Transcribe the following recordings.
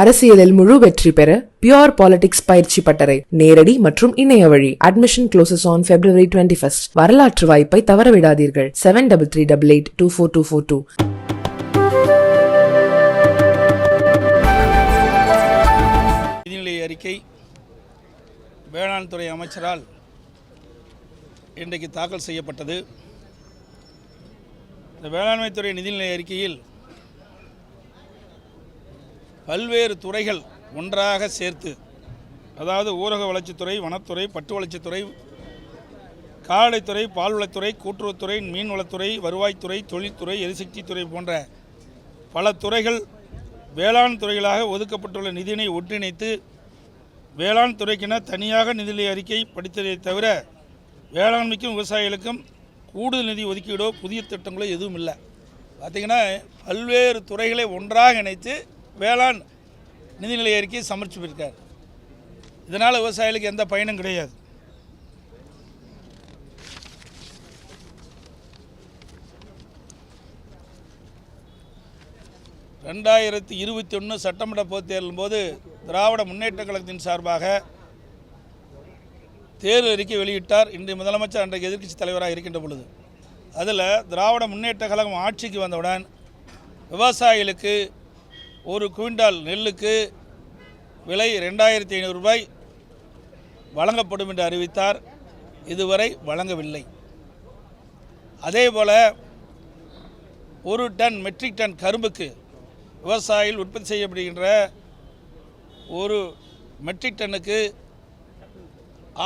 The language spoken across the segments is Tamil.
அரசியலில் முழு வெற்றி பெற பியோர் பாலிடிக்ஸ் பயிற்சி பட்டறை நேரடி மற்றும் இணைய வழி. Admission closes on February twenty first வரலாற்று வாய்ப்பை தவறவிடாதீர்கள். Seven double three double eight two four two four two நிதிநிலை அறிக்கை வேளாண் துறை அமைச்சரால் இன்றைக்கு தாக்கல் செய்யப்பட்டது. இந்த வேளாண்மைத்துறை நிதிநிலை அறிக்கையில் பல்வேறு துறைகள் ஒன்றாக சேர்த்து அதாவது ஊரக வளர்ச்சித்துறை வனத்துறை பட்டு வளர்ச்சித்துறை கால்நடைத்துறை பால்வளத்துறை கூட்டுறவுத்துறை மீன்வளத்துறை வருவாய்த்துறை தொழில்துறை எரிசக்தித்துறை போன்ற பல துறைகள் வேளாண் துறைகளாக ஒதுக்கப்பட்டுள்ள நிதியினை ஒன்றிணைத்து வேளாண் துறைக்கென தனியாக நிதிநிலை அறிக்கை படித்ததை தவிர வேளாண்மைக்கும் விவசாயிகளுக்கும் கூடுதல் நிதி ஒதுக்கீடோ புதிய திட்டங்களோ எதுவும் இல்லை பார்த்திங்கன்னா பல்வேறு துறைகளை ஒன்றாக இணைத்து வேளாண் நிதிநிலை அறிக்கையை சமர்ப்பிச்சிருக்கார் இதனால் விவசாயிகளுக்கு எந்த பயனும் கிடையாது. ரெண்டாயிரத்தி இருபத்தி ஒன்று சட்டமன்ற பொதுத் தேர்தலின் போது திராவிட முன்னேற்ற கழகத்தின் சார்பாக தேர்தல் அறிக்கை வெளியிட்டார் இன்றைய முதலமைச்சர் அன்றைக்கு எதிர்க்கட்சி தலைவராக இருக்கின்ற பொழுது. அதில் திராவிட முன்னேற்ற கழகம் ஆட்சிக்கு வந்தவுடன் விவசாயிகளுக்கு ஒரு குவிண்டால் நெல்லுக்கு விலை ரெண்டாயிரத்தி ஐநூறு ரூபாய் வழங்கப்படும் என்று அறிவித்தார். இதுவரை வழங்கவில்லை. அதேபோல் ஒரு டன் மெட்ரிக் டன் கரும்புக்கு விவசாயிகள் உற்பத்தி செய்யப்படுகின்ற ஒரு மெட்ரிக் டன்னுக்கு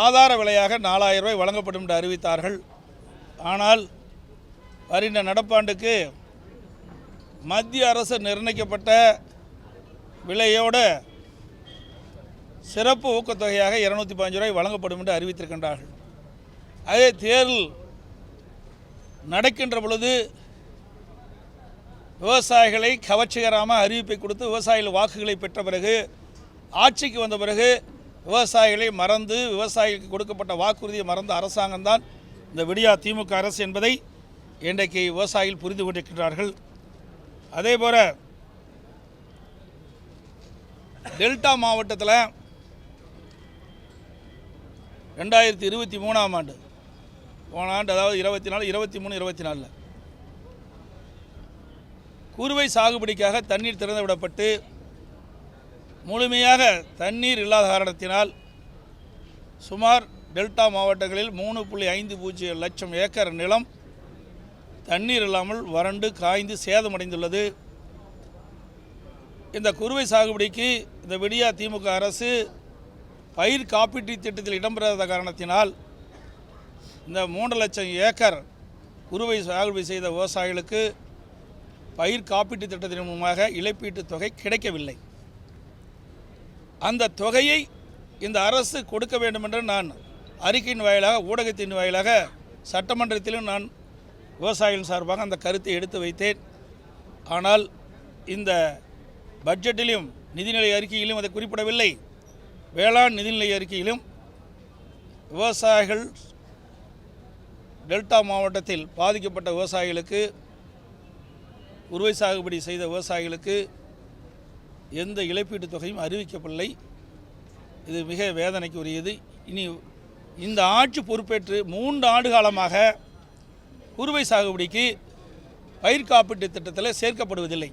ஆதார விலையாக நாலாயிரம் ரூபாய் வழங்கப்படும் என்று அறிவித்தார்கள். ஆனால் வருகின்ற நடப்பாண்டுக்கு மத்திய அரசு நிர்ணயிக்கப்பட்ட விலையோடு சிறப்பு ஊக்கத்தொகையாக இருநூத்தி பதினஞ்சு ரூபாய் வழங்கப்படும் என்று அறிவித்திருக்கின்றார்கள். அதே தேர்தல் நடக்கின்ற பொழுது விவசாயிகளை கவர்ச்சிகரமாக அறிவிப்பை கொடுத்து விவசாயிகள் வாக்குகளை பெற்ற பிறகு ஆட்சிக்கு வந்த பிறகு விவசாயிகளை மறந்து விவசாயிகளுக்கு கொடுக்கப்பட்ட வாக்குறுதியை மறந்த அரசாங்கம்தான் இந்த விடியா திமுக அரசு என்பதை இன்றைக்கு விவசாயிகள் புரிந்து கொண்டிருக்கிறார்கள் அதே போல் டெல்டா மாவட்டத்தில் ரெண்டாயிரத்தி இருபத்தி மூணாம் ஆண்டு போன ஆண்டு அதாவது இருபத்தி நாலு இருபத்தி மூணு இருபத்தி நாலில். குறுவை சாகுபடிக்காக தண்ணீர் திறந்து விடப்பட்டு முழுமையாக தண்ணீர் இல்லாத காரணத்தினால் சுமார் டெல்டா மாவட்டங்களில் மூணு புள்ளி ஐந்து பூஜ்ஜியம் லட்சம் ஏக்கர் நிலம் தண்ணீர் இல்லாமல் வறண்டு காய்ந்து சேதமடைந்துள்ளது. இந்த குறுவை சாகுபடிக்கு இந்த விடியா திமுக அரசு பயிர் காப்பீட்டு திட்டத்தில் இடம்பெறாத காரணத்தினால் இந்த மூன்று லட்சம் ஏக்கர் குறுவை சாகுபடி செய்த விவசாயிகளுக்கு பயிர் காப்பீட்டு திட்டத்தின் மூலமாக இழப்பீட்டுத் தொகை கிடைக்கவில்லை. அந்த தொகையை இந்த அரசு கொடுக்க வேண்டும் என்று நான் அறிக்கையின் வாயிலாக ஊடகத்தின் வாயிலாக சட்டமன்றத்திலும் நான் விவசாயிகள் சார்பாக அந்த கருத்தை எடுத்து வைத்தேன். ஆனால் இந்த பட்ஜெட்டிலும் நிதிநிலை அறிக்கையிலும் அதை குறிப்பிடவில்லை. வேளாண் நிதிநிலை அறிக்கையிலும் விவசாயிகள் டெல்டா மாவட்டத்தில் பாதிக்கப்பட்ட விவசாயிகளுக்கு உருவை சாகுபடி செய்த விவசாயிகளுக்கு எந்த இழப்பீட்டுத் தொகையும் அறிவிக்கப்படவில்லை. இது மிக வேதனைக்கு உரியது இனி இந்த ஆட்சி பொறுப்பேற்று மூன்று ஆண்டு காலமாக குறுவை சாகுபடிக்கு பயிர் காப்பீட்டு திட்டத்தில் சேர்க்கப்படுவதில்லை.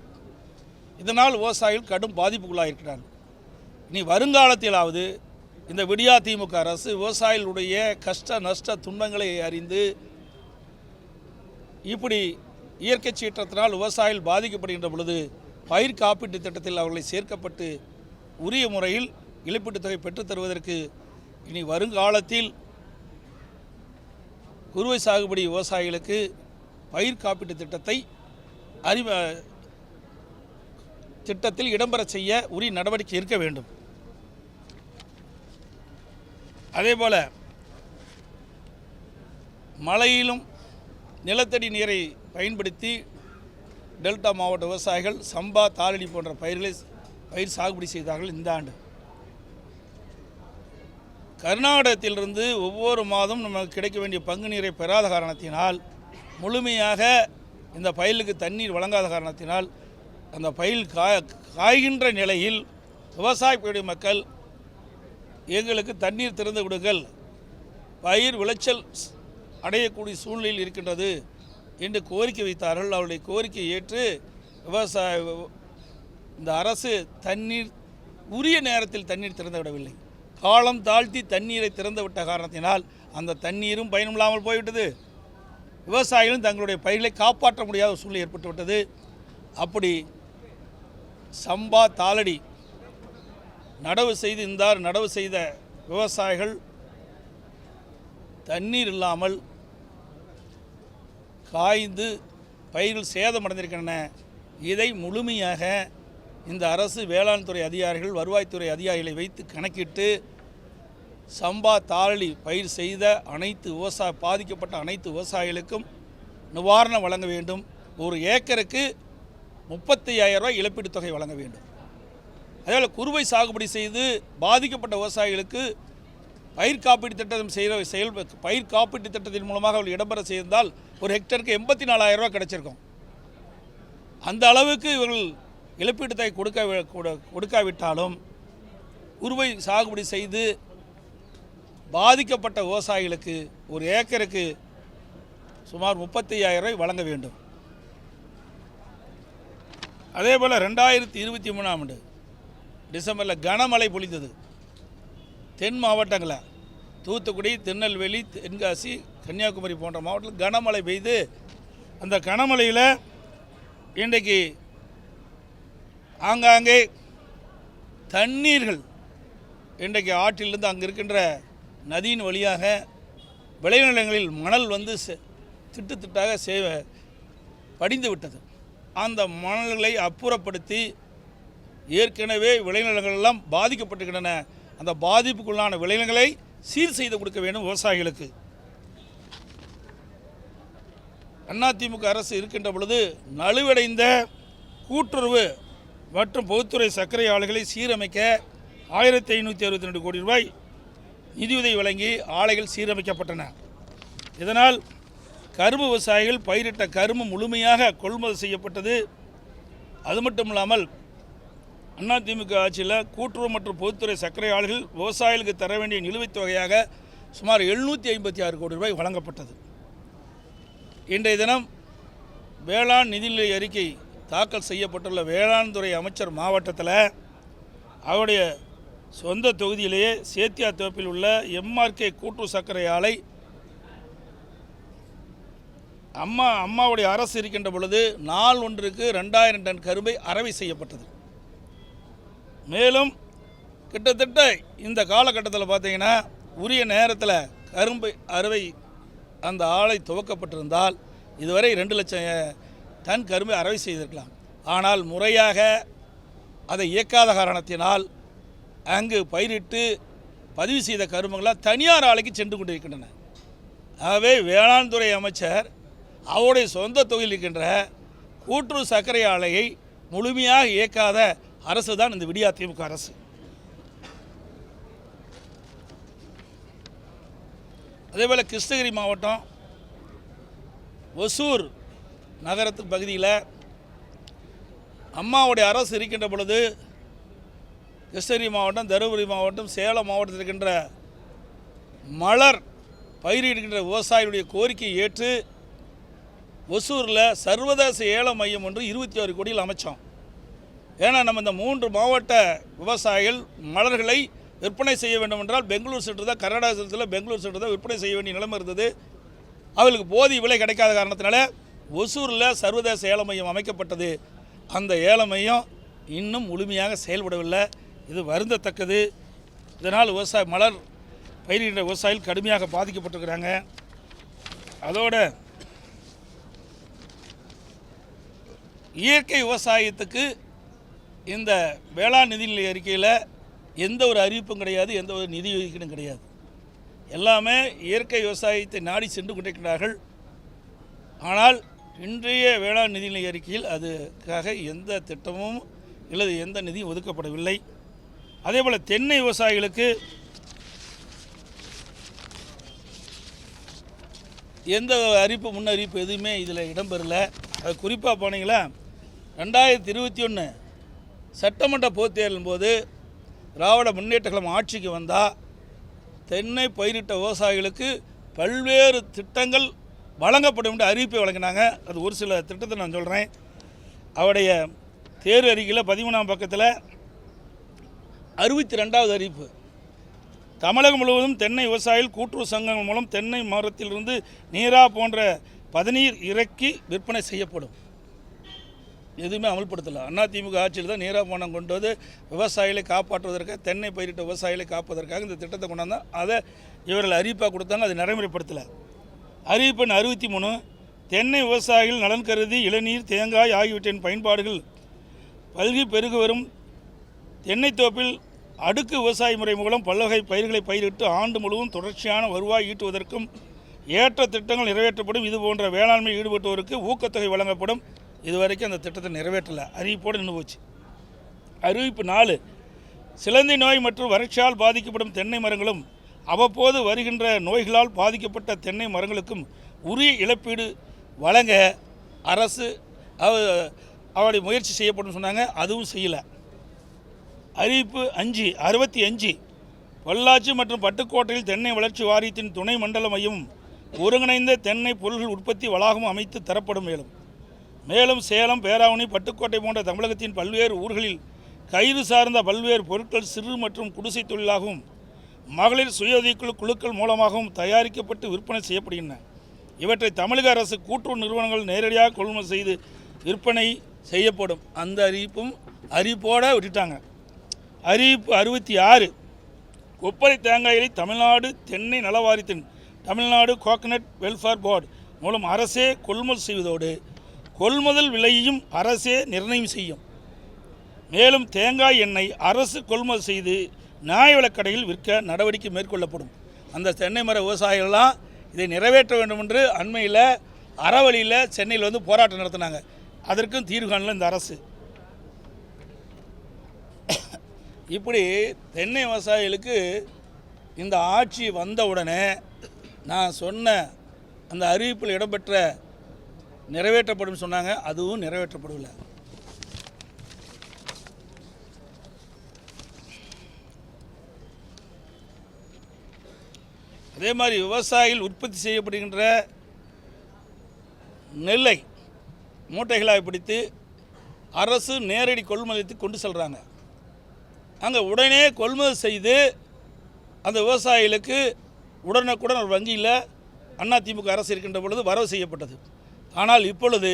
இதனால் விவசாயிகள் கடும் பாதிப்புக்குள்ளாயிருக்கிறார்கள் இனி வருங்காலத்திலாவது இந்த விடியா திமுக அரசு விவசாயிகளுடைய கஷ்ட நஷ்ட துன்பங்களை அறிந்து இப்படி இயற்கை சீற்றத்தினால் விவசாயிகள் பாதிக்கப்படுகின்ற பொழுது பயிர் காப்பீட்டு திட்டத்தில் அவர்களை சேர்க்கப்பட்டு உரிய முறையில் இழப்பீட்டுத் தொகை பெற்றுத் தருவதற்கு இனி வருங்காலத்தில் குறுவை சாகுபடி விவசாயிகளுக்கு பயிர் காப்பீட்டு திட்டத்தை அறிவ திட்டத்தில் இடம்பெற செய்ய உரிய நடவடிக்கை இருக்க வேண்டும். அதேபோல மழையிலும் நிலத்தடி நீரை பயன்படுத்தி டெல்டா மாவட்ட விவசாயிகள் சம்பா தாளடி போன்ற பயிர்களை பயிர் சாகுபடி செய்தார்கள் இந்த ஆண்டு. கர்நாடகத்திலிருந்து ஒவ்வொரு மாதம் நமக்கு கிடைக்க வேண்டிய பங்கு நீரை பெறாத காரணத்தினால் முழுமையாக இந்த பயிலுக்கு தண்ணீர் வழங்காத காரணத்தினால் அந்த பயில் காய காய்கின்ற நிலையில் விவசாய மக்கள் எங்களுக்கு தண்ணீர் திறந்து விடுங்கள் பயிர் விளைச்சல் ஸ்- அடையக்கூடிய சூழ்நிலையில் இருக்கின்றது என்று கோரிக்கை வைத்தார்கள். அவருடைய கோரிக்கையை ஏற்று விவசாய இந்த அரசு தண்ணீர் உரிய நேரத்தில் தண்ணீர் திறந்து விடவில்லை. காலம் தாழ்த்தி தண்ணீரை திறந்து விட்ட காரணத்தினால் அந்த தண்ணீரும் பயனில்லாமல் போய்விட்டது. விவசாயிகளும் தங்களுடைய பயிர்களை காப்பாற்ற முடியாத சூழ்நிலை ஏற்பட்டுவிட்டது. அப்படி சம்பா தாளடி நடவு செய்து இந்தார் நடவு செய்த விவசாயிகள் தண்ணீர் இல்லாமல் காய்ந்து பயிர்கள் சேதமடைந்திருக்கின்றன. இதை முழுமையாக இந்த அரசு வேளாண் துறை அதிகாரிகள் வருவாய்த்துறை அதிகாரிகளை வைத்து கணக்கிட்டு சம்பா தாளி பயிர் செய்த அனைத்து விவசாய பாதிக்கப்பட்ட அனைத்து விவசாயிகளுக்கும் நிவாரணம் வழங்க வேண்டும். ஒரு ஏக்கருக்கு முப்பத்தி ஐயாயிரரூபா இழப்பீடு தொகை வழங்க வேண்டும். அதேபோல் குறுவை சாகுபடி செய்து பாதிக்கப்பட்ட விவசாயிகளுக்கு பயிர் காப்பீடு திட்டம் செய்கிற செயல் பயிர் காப்பீட்டு திட்டத்தின் மூலமாக அவர்கள் இடம்பெற செய்திருந்தால் ஒரு ஹெக்டருக்கு எண்பத்தி நாலாயிரம் ரூபாய் அந்த அளவுக்கு இவர்கள் இழப்பீட்டு தொகை கொடுக்க கொடு- கொடுக்காவிட்டாலும் குறுவை சாகுபடி செய்து பாதிக்கப்பட்ட விவசாயிகளுக்கு ஒரு ஏக்கருக்கு சுமார் முப்பத்தி ரூபாய் வழங்க வேண்டும். அதே போல் ரெண்டாயிரத்தி இருபத்தி மூணாம் ஆண்டு டிசம்பரில் கனமழை பொழிந்தது. தென் மாவட்டங்களில் தூத்துக்குடி திருநெல்வேலி தென்காசி கன்னியாகுமரி போன்ற மாவட்டத்தில் கனமழை பெய்து அந்த கனமழையில் இன்றைக்கு ஆங்காங்கே தண்ணீர்கள் இன்றைக்கு ஆற்றிலிருந்து அங்கே இருக்கின்ற நதியின் வழியாக விளைநிலங்களில் மணல் வந்து திட்டு திட்டாக சே படிந்து விட்டது. அந்த மணல்களை அப்புறப்படுத்தி ஏற்கனவே விளைநிலங்கள் எல்லாம் அந்த பாதிப்புக்குள்ளான விளைநிலங்களை சீர் செய்து கொடுக்க வேண்டும் விவசாயிகளுக்கு. அதிமுக அரசு இருக்கின்ற பொழுது நலுவடைந்த கூட்டுறவு மற்றும் பொதுத்துறை சர்க்கரை ஆலைகளை சீரமைக்க ஆயிரத்தி ஐநூற்றி அறுபத்தி ரெண்டு கோடி ரூபாய் நிதியுதவி வழங்கி ஆலைகள் சீரமைக்கப்பட்டன. இதனால் கரும்பு விவசாயிகள் பயிரிட்ட கரும்பு முழுமையாக கொள்முதல் செய்யப்பட்டது. அது மட்டும் இல்லாமல் அதிமுக ஆட்சியில் கூட்டுறவு மற்றும் பொதுத்துறை சர்க்கரை ஆலைகள் விவசாயிகளுக்கு தர வேண்டிய நிலுவைத் தொகையாக சுமார் எழுநூற்றி ஐம்பத்தி ஆறு கோடி ரூபாய் வழங்கப்பட்டது. இன்றைய தினம் வேளாண் நிதிநிலை அறிக்கை தாக்கல் செய்யப்பட்டுள்ள வேளாண் துறை அமைச்சர் மாவட்டத்தில் அவருடைய சொந்த தொகுதியிலேயே சேத்தியா தோப்பில் உள்ள எம்ஆர்கே கூட்டு சர்க்கரை ஆலை அம்மா அம்மாவுடைய அரசு இருக்கின்ற பொழுது நாள் ஒன்றுக்கு ரெண்டாயிரம் டன் கரும்பை அறவை செய்யப்பட்டது. மேலும் கிட்டத்தட்ட இந்த காலகட்டத்தில் பார்த்தீங்கன்னா உரிய நேரத்தில் கரும்பை அறுவை அந்த ஆலை துவக்கப்பட்டிருந்தால் இதுவரை ரெண்டு லட்சம் டன் கரும்பை அறவை செய்திருக்கலாம். ஆனால் முறையாக அதை இயக்காத காரணத்தினால் அங்கு பயிரிட்டு பதிவு செய்த கருமங்களாக தனியார் ஆலைக்கு சென்று கொண்டிருக்கின்றன. ஆகவே வேளாண் துறை அமைச்சர் அவருடைய சொந்த தொகுதியில் இருக்கின்ற கூட்டுறவு சர்க்கரை ஆலையை முழுமையாக இயக்காத அரசு தான் இந்த விடியா திமுக அரசு. அதேபோல் கிருஷ்ணகிரி மாவட்டம் ஒசூர் நகரத்து பகுதியில் அம்மாவுடைய அரசு இருக்கின்ற பொழுது கிருஷ்ணகிரி மாவட்டம் தருமபுரி மாவட்டம் சேலம் மாவட்டத்தில் இருக்கின்ற மலர் பயிரிடுகின்ற விவசாயிகளுடைய கோரிக்கையை ஏற்று ஒசூரில் சர்வதேச ஏல மையம் ஒன்று இருபத்தி ஆறு கோடியில் அமைச்சோம். ஏன்னா நம்ம இந்த மூன்று மாவட்ட விவசாயிகள் மலர்களை விற்பனை செய்ய வேண்டும் என்றால் பெங்களூர் சென்று தான் கர்நாடகா சென்றில் பெங்களூர் சென்று தான் விற்பனை செய்ய வேண்டிய நிலைமை இருந்தது. அவர்களுக்கு போதிய விலை கிடைக்காத காரணத்தினால ஒசூரில் சர்வதேச ஏல மையம் அமைக்கப்பட்டது. அந்த ஏல மையம் இன்னும் முழுமையாக செயல்படவில்லை. இது வருந்தத்தக்கது. இதனால் விவசாய மலர் பயிரிடுகின்ற விவசாயிகள் கடுமையாக பாதிக்கப்பட்டிருக்கிறாங்க. அதோட இயற்கை விவசாயத்துக்கு இந்த வேளாண் நிதிநிலை அறிக்கையில் எந்த ஒரு அறிவிப்பும் கிடையாது எந்த ஒரு நிதி ஒதுக்கீடும் கிடையாது. எல்லாமே இயற்கை விவசாயத்தை நாடி சென்று கொண்டிருக்கிறார்கள். ஆனால் இன்றைய வேளாண் நிதிநிலை அறிக்கையில் அதுக்காக எந்த திட்டமும் அல்லது எந்த நிதியும் ஒதுக்கப்படவில்லை. அதே போல் தென்னை விவசாயிகளுக்கு எந்த அறிவிப்பு முன்னறிவிப்பு எதுவுமே இதில் இடம்பெறல. அது குறிப்பாக போனீங்களா? ரெண்டாயிரத்தி இருபத்தி ஒன்று சட்டமன்ற பொதுத் தேர்தலின் போது திராவிட முன்னேற்ற கழகம் ஆட்சிக்கு வந்தால் தென்னை பயிரிட்ட விவசாயிகளுக்கு பல்வேறு திட்டங்கள் வழங்கப்படும் என்று அறிவிப்பை வழங்கினாங்க. அது ஒரு சில திட்டத்தை நான் சொல்கிறேன் அவருடைய தேர்வு அறிக்கையில் பதிமூணாம் பக்கத்தில் அறுபத்தி ரெண்டாவது அறிவிப்பு. தமிழகம் முழுவதும் தென்னை விவசாயிகள் கூட்டுறவு சங்கங்கள் மூலம் தென்னை மரத்திலிருந்து நீரா போன்ற பதநீர் இறக்கி விற்பனை செய்யப்படும். எதுவுமே அமல்படுத்தலை. அதிமுக ஆட்சியில் தான் நீரா போனம் கொண்டு வந்து விவசாயிகளை காப்பாற்றுவதற்காக தென்னை பயிரிட்ட விவசாயிகளை காப்பதற்காக இந்த திட்டத்தை கொண்டாந்தால் அதை இவர்கள் அறிவிப்பாக கொடுத்தாங்க அதை நடைமுறைப்படுத்தலை. அறிவிப்பெண் அறுபத்தி மூணு தென்னை விவசாயிகள் நலன் கருதி இளநீர் தேங்காய் ஆகியவற்றின் பயன்பாடுகள் பல்கி பெருகு வரும் தென்னைத்தோப்பில் அடுக்கு விவசாய முறை மூலம் பல்வகை பயிர்களை பயிரிட்டு ஆண்டு முழுவதும் தொடர்ச்சியான வருவாய் ஈட்டுவதற்கும் ஏற்ற திட்டங்கள் நிறைவேற்றப்படும். இது போன்ற வேளாண்மை ஈடுபட்டோருக்கு ஊக்கத்தொகை வழங்கப்படும். இதுவரைக்கும் அந்த திட்டத்தை நிறைவேற்றலை. அறிவிப்போடு நின்று போச்சு. அறிவிப்பு நாலு. சிலந்தி நோய் மற்றும் வறட்சியால் பாதிக்கப்படும் தென்னை மரங்களும் அவ்வப்போது வருகின்ற நோய்களால் பாதிக்கப்பட்ட தென்னை மரங்களுக்கும் உரிய இழப்பீடு வழங்க அரசு அவ- அவருடைய முயற்சி செய்யப்படும் சொன்னாங்க. அதுவும் செய்யலை. அறிவிப்பு அஞ்சு அறுபத்தி அஞ்சு. பொள்ளாச்சி மற்றும் பட்டுக்கோட்டையில் தென்னை வளர்ச்சி வாரியத்தின் துணை மண்டல மையமும் ஒருங்கிணைந்த தென்னை பொருள்கள் உற்பத்தி வளாகம் அமைத்து தரப்படும் மேலும். மேலும் சேலம் பேராவணி பட்டுக்கோட்டை போன்ற தமிழகத்தின் பல்வேறு ஊர்களில் கயிறு சார்ந்த பல்வேறு பொருட்கள் சிறு மற்றும் குடிசை தொழிலாகவும் மகளிர் சுயஉதவிக்குழு குழுக்கள் மூலமாகவும் தயாரிக்கப்பட்டு விற்பனை செய்யப்படுகின்றன. இவற்றை தமிழக அரசு கூட்டுறவு நிறுவனங்கள் நேரடியாக கொள்முதல் செய்து விற்பனை செய்யப்படும். அந்த அறிவிப்பும் அறிவிப்போடு விட்டுட்டாங்க. அறிவிப்பு அறுபத்தி ஆறு. கொப்பரை தேங்காய்களை தமிழ்நாடு தென்னை நலவாரியத்தின் தமிழ்நாடு கோகனட் வெல்ஃபேர் போர்டு மூலம் அரசே கொள்முதல் செய்வதோடு கொள்முதல் விலையையும் அரசே நிர்ணயம் செய்யும். மேலும் தேங்காய் எண்ணெய் அரசு கொள்முதல் செய்து நியாய விலக்கடையில் விற்க நடவடிக்கை மேற்கொள்ளப்படும். அந்த தென்னை மர விவசாயிகள்லாம் இதை நிறைவேற்ற வேண்டும் என்று அண்மையில் அறவழியில் சென்னையில் வந்து போராட்டம் நடத்தினாங்க. அதற்கும் தீர்வு காணல இந்த அரசு. இப்படி தென்னை விவசாயிகளுக்கு இந்த ஆட்சி வந்த உடனே நான் சொன்ன அந்த அறிவிப்பில் இடம்பெற்ற நிறைவேற்றப்படும் சொன்னாங்க அதுவும் நிறைவேற்றப்படவில்லை. அதே மாதிரி விவசாயிகள் உற்பத்தி செய்யப்படுகின்ற நெல்லை மூட்டைகளாக பிடித்து அரசு நேரடி கொள்முதலுக்கு கொண்டு செல்கிறாங்க அங்கே உடனே கொள்முதல் செய்து அந்த விவசாயிகளுக்கு உடனுக்குடன் ஒரு வங்கியில் அதிமுக அரசு இருக்கின்ற பொழுது வரவு செய்யப்பட்டது. ஆனால் இப்பொழுது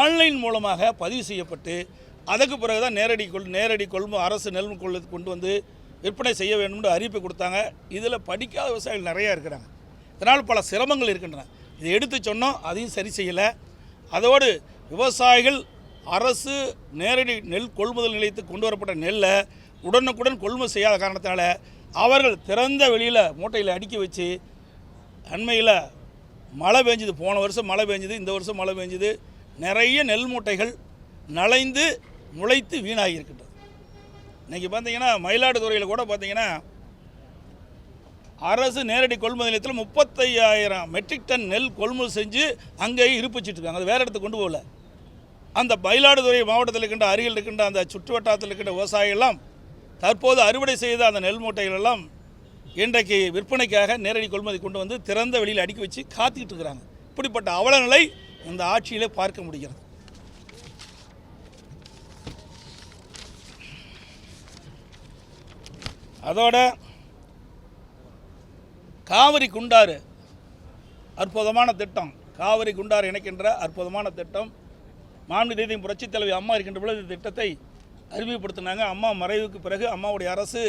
ஆன்லைன் மூலமாக பதிவு செய்யப்பட்டு அதுக்கு பிறகு தான் நேரடி கொள் நேரடி கொள்மு அரசு நெல் கொள்ளு கொண்டு வந்து விற்பனை செய்ய வேண்டும்னு அறிவிப்பு கொடுத்தாங்க. இதில் படிக்காத விவசாயிகள் நிறையா இருக்கிறாங்க. இதனால் பல சிரமங்கள் இருக்கின்றன. இதை எடுத்து சொன்னோம் அதையும் சரி செய்யலை. அதோடு விவசாயிகள் அரசு நேரடி நெல் கொள்முதல் நிலையத்துக்கு கொண்டு வரப்பட்ட நெல்லை உடனுக்குடன் கொள்முதல் செய்யாத காரணத்தினால அவர்கள் திறந்த வெளியில் மூட்டையில் அடுக்கி வச்சு அண்மையில் மழை பெஞ்சுது. போன வருஷம் மழை பெஞ்சுது இந்த வருஷம் மழை பெஞ்சுது. நிறைய நெல் மூட்டைகள் நலைந்து முளைத்து வீணாகி இருக்கின்றது இன்றைக்கி பார்த்தீங்கன்னா மயிலாடுதுறையில் கூட பார்த்தீங்கன்னா அரசு நேரடி கொள்முதல் நிலையத்தில் முப்பத்தையாயிரம் மெட்ரிக் டன் நெல் கொள்முதல் செஞ்சு அங்கேயே இருப்பிச்சிட்ருக்காங்க அது வேறு இடத்துக்கு கொண்டு போகல. அந்த மயிலாடுதுறை மாவட்டத்தில் இருக்கின்ற அருகில் இருக்கின்ற அந்த சுற்று வட்டாரத்தில் இருக்கின்ற விவசாயிகள்லாம் தற்போது அறுவடை செய்த அந்த நெல் மூட்டைகள் எல்லாம் இன்றைக்கு விற்பனைக்காக நேரடி கொள்முதல் கொண்டு வந்து திறந்த வெளியில் அடுக்கி வச்சு காத்துக்கிட்டு இருக்கிறாங்க. இப்படிப்பட்ட அவலநிலை இந்த ஆட்சியிலே பார்க்க முடிகிறது. அதோட காவிரி குண்டாறு அற்புதமான திட்டம். காவிரி குண்டாறு இணைக்கின்ற அற்புதமான திட்டம். மாநில நீதியும் புரட்சித் தலைவி அம்மா இருக்கின்ற பொழுது இந்த திட்டத்தை அறிமுகப்படுத்தினாங்க. அம்மா மறைவுக்கு பிறகு அம்மாவுடைய அரசு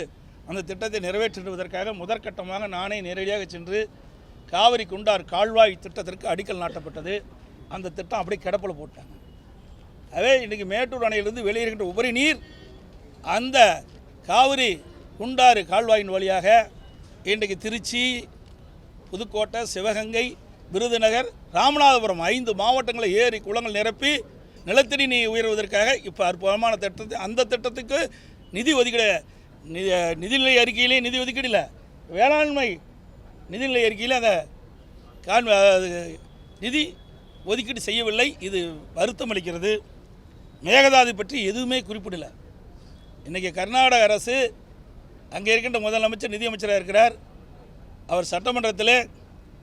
அந்த திட்டத்தை நிறைவேற்றுவதற்காக முதற்கட்டமாக நானே நேரடியாக சென்று காவிரி குண்டார் கால்வாய் திட்டத்திற்கு அடிக்கல் நாட்டப்பட்டது. அந்த திட்டம் அப்படியே கிடப்பில் போட்டாங்க. அதே இன்றைக்கி மேட்டூர் அணையிலிருந்து வெளியேறுகின்ற உபரி நீர் அந்த காவிரி குண்டாறு கால்வாயின் வழியாக இன்றைக்கு திருச்சி புதுக்கோட்டை சிவகங்கை விருதுநகர் ராமநாதபுரம் ஐந்து மாவட்டங்களை ஏரி குளங்கள் நிரப்பி நிலத்தடி நீர் உயர்வதற்காக இப்போ அற்புதமான திட்டத்தை அந்த திட்டத்துக்கு நிதி ஒதுக்கீடு நி- நிதிநிலை அறிக்கையிலேயே நிதி ஒதுக்கீடு இல்லை. வேளாண்மை நிதிநிலை அறிக்கையில் அந்த கான் அது நிதி ஒதுக்கீடு செய்யவில்லை. இது வருத்தம் அளிக்கிறது. மேகதாது பற்றி எதுவுமே குறிப்பிடலை. இன்றைக்கி கர்நாடக அரசு அங்கே இருக்கின்ற முதலமைச்சர் நிதியமைச்சராக இருக்கிறார். அவர் சட்டமன்றத்தில்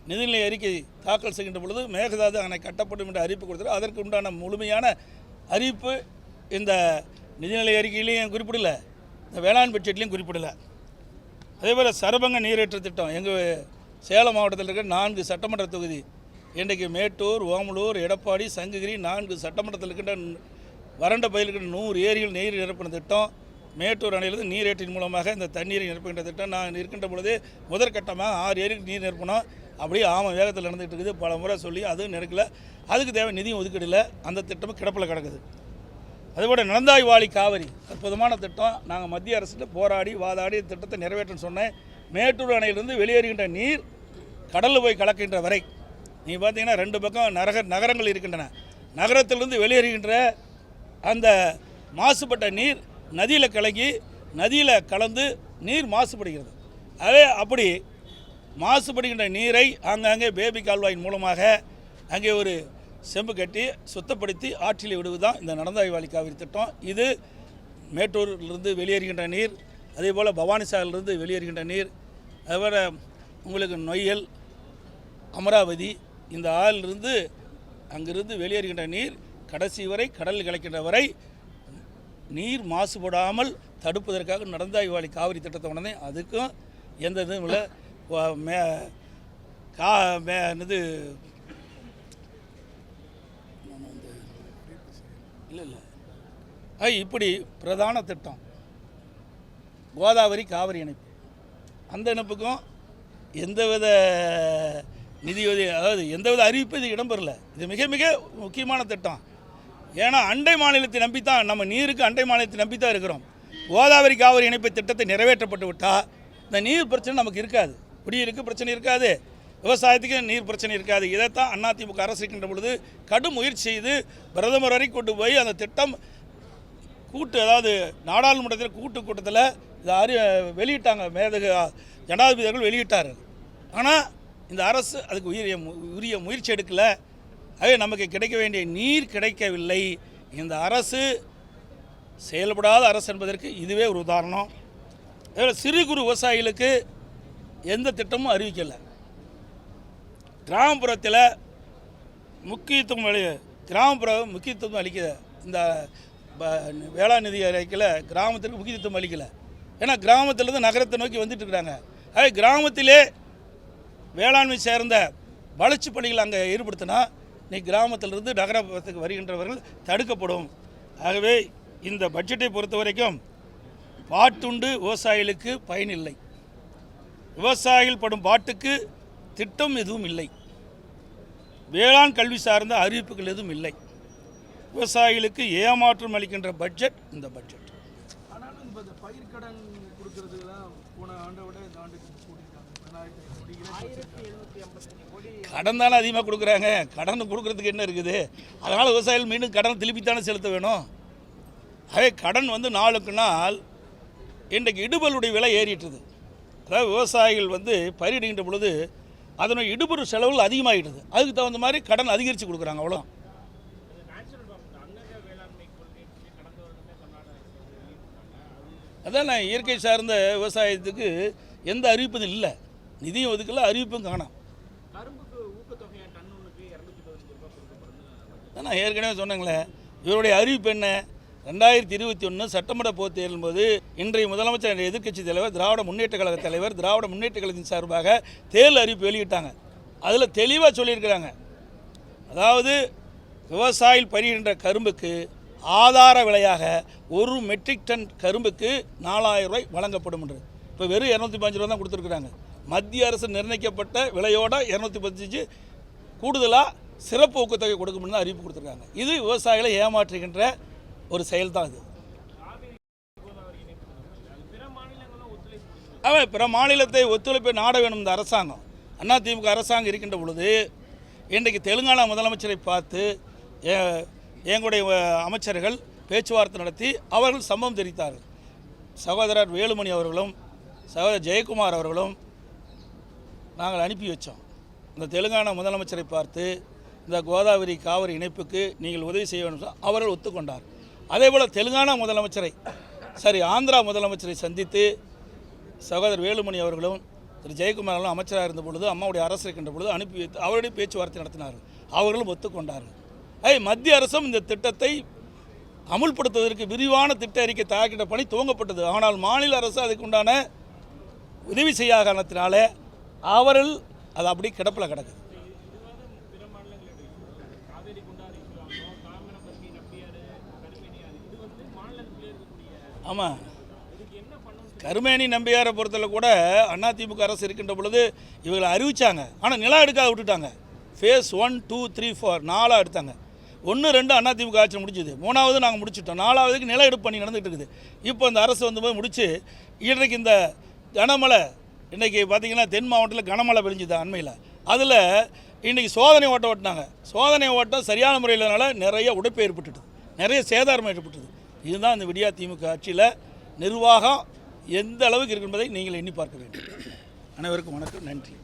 நிதிநிலை அறிக்கை தாக்கல் செய்கின்ற பொழுது மேகதாது அணை கட்டப்படும் என்ற அறிவிப்பு கொடுத்தார். அதற்கு உண்டான முழுமையான அறிவிப்பு இந்த நிதிநிலை அறிக்கையிலையும் குறிப்பிடல. இந்த வேளாண் பட்ஜெட்லையும் குறிப்பிடல. அதேபோல் சரபங்க நீரேற்று திட்டம் எங்கள் சேலம் மாவட்டத்தில் இருக்கிற நான்கு சட்டமன்ற தொகுதி இன்றைக்கு மேட்டூர் ஓமலூர் எடப்பாடி சங்ககிரி நான்கு சட்டமன்றத்தில் இருக்கின்ற வறண்ட பயிர் நூறு ஏரிகள் நீர் நிரப்பின திட்டம் மேட்டூர் அணையிலிருந்து நீரேற்றின் மூலமாக இந்த தண்ணீரை நிரப்புகின்ற திட்டம். நான் இருக்கின்ற பொழுது முதற்கட்டமாக ஆறு ஏரிக்கு நீர் நிரப்பணும் அப்படியே ஆமாம் வேகத்தில் நடந்துகிட்டு இருக்குது. பல முறை சொல்லி அதுவும் நினைக்கல அதுக்கு தேவை நிதியும் ஒதுக்கீடில்லை அந்த திட்டமும் கிடப்பில் கிடக்குது. அதுபோல் நடந்தாய்வாளி வாழி காவிரி. அற்புதமான திட்டம். நாங்கள் மத்திய அரசுகிட்ட போராடி வாதாடி திட்டத்தை நிறைவேற்றன்னு சொன்னேன். மேட்டூர் அணையிலிருந்து வெளியேறுகின்ற நீர் கடலில் போய் கலக்கின்ற வரை. நீ பார்த்தீங்கன்னா ரெண்டு பக்கம் நரக நகரங்கள் இருக்கின்றன. நகரத்திலிருந்து வெளியேறுகின்ற அந்த மாசுபட்ட நீர் நதியில் கலங்கி நதியில் கலந்து நீர் மாசுபடுகிறது. அதே அப்படி மாசுபடுகின்ற நீரை ஆங்காங்கே பேபி கால்வாயின் மூலமாக அங்கே ஒரு செம்பு கட்டி சுத்தப்படுத்தி ஆற்றில் விடுவது தான் இந்த நடந்தாய்வாளி காவிரி திட்டம். இது மேட்டூரிலிருந்து வெளியேறுகின்ற நீர் அதே போல் பவானிசாகரிலிருந்து வெளியேறுகின்ற நீர் அதுபோல் உங்களுக்கு நொய்யல் அமராவதி இந்த ஆறிலிருந்து அங்கிருந்து வெளியேறுகின்ற நீர் கடைசி வரை கடலில் கிடைக்கின்ற வரை நீர் மாசுபடாமல் தடுப்பதற்காக நடந்தாய்வாளி காவிரி திட்டத்தை உடனே அதுக்கும் எந்த இதுவும் இல்லை. மே கா மே இது இல்லை இல்லை ஐ இப்படி பிரதான திட்டம். கோதாவரி காவிரி இணைப்பு. அந்த இணைப்புக்கும் எந்தவித நிதி உதவி அதாவது எந்தவித அறிவிப்பு இது இடம்பெறல. இது மிக மிக முக்கியமான திட்டம். ஏன்னா அண்டை மாநிலத்தை நம்பித்தான் நம்ம நீருக்கு அண்டை மாநிலத்தை நம்பித்தான் இருக்கிறோம். கோதாவரி காவிரி இணைப்பு திட்டத்தை நிறைவேற்றப்பட்டு விட்டால் இந்த நீர் பிரச்சனை நமக்கு இருக்காது. குடியிருக்கு பிரச்சனை இருக்காது. விவசாயத்துக்கு நீர் பிரச்சனை இருக்காது. இதைத்தான் அதிமுக அரசு இருக்கின்ற பொழுது கடும் முயற்சி செய்து பிரதமர் வரை கொண்டு போய் அந்த திட்டம் கூட்டு அதாவது நாடாளுமன்றத்தில் கூட்டு கூட்டத்தில் இதை அறி வெளியிட்டாங்க. மேதகு ஜனாதிபதி அவர்கள் வெளியிட்டார். ஆனால் இந்த அரசு அதுக்கு உரிய உரிய முயற்சி எடுக்கலை. ஆகவே நமக்கு கிடைக்க வேண்டிய நீர் கிடைக்கவில்லை. இந்த அரசு செயல்படாத அரசு என்பதற்கு இதுவே ஒரு உதாரணம். அதில் சிறு குறு விவசாயிகளுக்கு எந்த திட்டமும் அறிவிக்கலை. கிராமப்புறத்தில் முக்கியத்துவம் அளி கிராமப்புறம் முக்கியத்துவம் அளிக்க இந்த ப- வேளாண் நிதி அறிக்கையில் கிராமத்திற்கு முக்கியத்துவம் அளிக்கலை. ஏன்னா கிராமத்திலேருந்து நகரத்தை நோக்கி வந்துட்டு இருக்கிறாங்க அதே கிராமத்திலே வேளாண்மை சேர்ந்த வளர்ச்சி பணிகள் அங்கே ஈடுபடுத்தினா நீ கிராமத்திலிருந்து நகரத்துக்கு வருகின்றவர்கள் தடுக்கப்படும். ஆகவே இந்த பட்ஜெட்டை பொறுத்த வரைக்கும் பாட்டுண்டு விவசாயிகளுக்கு பயனில்லை விவசாயிகள் படும் பாட்டுக்கு திட்டம் எதுவும் இல்லை. வேளாண் கல்வி சார்ந்த அறிவிப்புகள் எதுவும் இல்லை. விவசாயிகளுக்கு ஏமாற்றம் அளிக்கின்ற பட்ஜெட் இந்த பட்ஜெட். கடன் தானே அதிகமாக கொடுக்குறாங்க. கடன் கொடுக்கறதுக்கு என்ன இருக்குது? அதனால் விவசாயிகள் மீண்டும் கடன் திருப்பித்தானே செலுத்த வேணும். அதே கடன் வந்து நாளுக்கு நாள் இன்றைக்கு இடுபலுடைய விலை ஏறிட்டுது அதாவது விவசாயிகள் வந்து பயிரிடுகின்ற பொழுது அதனுடைய இடுபொரு செலவுகள் அதிகமாகிட்டுது அதுக்கு தகுந்த மாதிரி கடன் அதிகரித்து கொடுக்குறாங்க அவ்வளோ அதான் நான் இயற்கை சார்ந்த விவசாயத்துக்கு எந்த அறிவிப்பும் இல்லை. நிதியும் ஒதுக்கல அறிவிப்பும் காணோம். அதான் நான் ஏற்கனவே சொன்னேங்களே இவருடைய அறிவிப்பு என்ன? ரெண்டாயிரத்தி இருபத்தி ஒன்று சட்டமன்ற பொதுத் தேர்தல் போது இன்றைய முதலமைச்சர் எதிர்க்கட்சி தலைவர் திராவிட முன்னேற்ற கழக தலைவர் திராவிட முன்னேற்ற கழகத்தின் சார்பாக தேர்தல் அறிவிப்பு வெளியிட்டாங்க. அதில் தெளிவாக சொல்லியிருக்கிறாங்க. அதாவது விவசாயிகள் பயிரிடுகின்ற கரும்புக்கு ஆதார விலையாக ஒரு மெட்ரிக் டன் கரும்புக்கு நாலாயிரம் ரூபாய் வழங்கப்படும் என்று. இப்போ வெறும் இரநூத்தி பதினஞ்சு ரூபா தான் கொடுத்துருக்குறாங்க. மத்திய அரசு நிர்ணயிக்கப்பட்ட விலையோட இரநூத்தி பதினஞ்சு கூடுதலாக சிறப்பு ஊக்கத்தொகை கொடுக்கும்னு அறிவிப்பு கொடுத்துருக்காங்க. இது விவசாயிகளை ஏமாற்றுகின்ற ஒரு செயல் தான் இது அவன் பிற மாநிலத்தை ஒத்துழைப்பை நாட வேணும் இந்த அரசாங்கம். அண்ணா திமுக அரசாங்கம் இருக்கின்ற பொழுது இன்றைக்கு தெலுங்கானா முதலமைச்சரை பார்த்து எங்களுடைய அமைச்சர்கள் பேச்சுவார்த்தை நடத்தி அவர்கள் சம்பவம் தெரிவித்தார்கள். சகோதரர் வேலுமணி அவர்களும் சகோதரர் ஜெயக்குமார் அவர்களும் நாங்கள் அனுப்பி வச்சோம். இந்த தெலுங்கானா முதலமைச்சரை பார்த்து இந்த கோதாவரி காவிரி இணைப்புக்கு நீங்கள் உதவி செய்ய வேண்டும் என்று அவர்கள் ஒத்துக்கொண்டார் அதே போல் தெலுங்கானா முதலமைச்சரை சரி ஆந்திரா முதலமைச்சரை சந்தித்து சகோதரர் வேலுமணி அவர்களும் திரு ஜெயக்குமாரும் அமைச்சராக இருந்த பொழுது அம்மாவுடைய அரசு இருக்கின்ற பொழுது அனுப்பி வைத்து அவருடைய பேச்சுவார்த்தை நடத்தினார்கள். அவர்களும் ஒத்துக்கொண்டார்கள். ஐ மத்திய அரசும் இந்த திட்டத்தை அமுல்படுத்துவதற்கு விரிவான திட்ட அறிக்கை தயாரிக்கின்ற பணி துவங்கப்பட்டது. ஆனால் மாநில அரசு அதுக்கு உண்டான உதவி செய்யாத காரணத்தினாலே அவர்கள் அது அப்படி கிடப்பில் கிடக்குது. ஆமாம் கருமேனி நம்பியாரை பொறுத்தல கூட அதிமுக அரசு இருக்கின்ற பொழுது இவங்களை அறிவித்தாங்க ஆனால் நிலா எடுக்காத விட்டுட்டாங்க. Phase one two three four நாலாக எடுத்தாங்க. ஒன்று ரெண்டு அதிமுக ஆட்சி முடிஞ்சுது. மூணாவது நாங்கள் முடிச்சிட்டோம். நாலாவதுக்கு நில எடுப்பு பண்ணி நடந்துகிட்டு இருக்குது. இப்போ இந்த அரசு வந்து போய் முடிச்சு இன்றைக்கு இந்த கனமழை இன்றைக்கி பார்த்திங்கன்னா தென் மாவட்டத்தில் கனமழை பெஞ்சுது அண்மையில். அதில் இன்றைக்கி சோதனை ஓட்டம் ஓட்டினாங்க. சோதனை ஓட்டம் சரியான முறையில்னால நிறைய உடைப்பு ஏற்பட்டுது நிறைய சேதாரம் ஏற்பட்டது இதுதான் இந்த விடியா திமுக ஆட்சியில் நிர்வாகம் எந்த அளவுக்கு இருக்கு என்பதை நீங்கள் எண்ணி பார்க்க வேண்டும். அனைவருக்கும் வணக்கம். நன்றி.